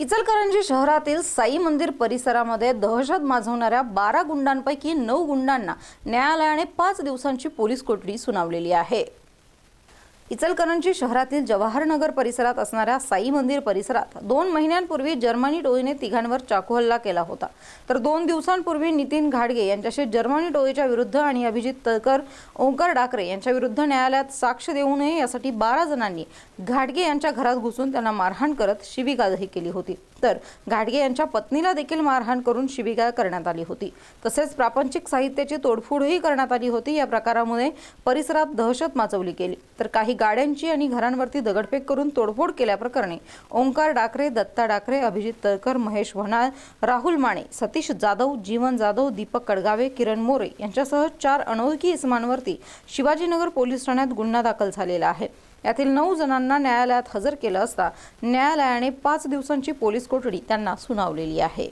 इचलकरंजी शहरातील साई मंदिर परिसरामध्ये दहशत माजवणाऱ्या बारा गुंडांपैकी नऊ गुंडांना न्यायालयाने पाच दिवसांची पोलीस कोठडी सुनावलेली आहे. इचलकरंजी शहरातील जवाहरनगर परिसरात असणाऱ्या साई मंदिर परिसरात दोन महिन्यांपूर्वी जर्मनी टोळीने तिघांवर चाकू हल्ला केला होता. तर दोन दिवसांपूर्वी नितीन घाडगे यांच्याशी जर्मनी टोळीच्या विरुद्ध आणि अभिजित तळकर ओंकार डाकरे यांच्या विरुद्ध न्यायालयात साक्ष देऊ नये यासाठी बारा जणांनी घाडगे यांच्या घरात घुसून त्यांना मारहाण करत शिवीगाळही केली होती. तर घाडगे यांच्या पत्नीला देखील मारहाण करून शिवीगाळ करण्यात आली होती. तसेच प्रापंचिक साहित्याची तोडफोडही करण्यात आली होती. या प्रकारामुळे परिसरात दहशत माचवली गेली. तर काही गाड्यांची आणि घरांवरती दगडफेक करून तोडफोड केल्याप्रकरणी ओंकार डाकरे दत्ता डाकरे अभिजित तळकर महेश व्हनाळ राहुल माने सतीश जाधव जीवन जाधव दीपक कडगावे किरण मोरे यांच्यासह चार अनोळखी इसमांवरती शिवाजीनगर पोलीस ठाण्यात गुन्हा दाखल झालेला आहे. यातील नऊ जणांना न्यायालयात हजर केलं असता न्यायालयाने पाच दिवसांची पोलीस कोठडी त्यांना सुनावलेली आहे.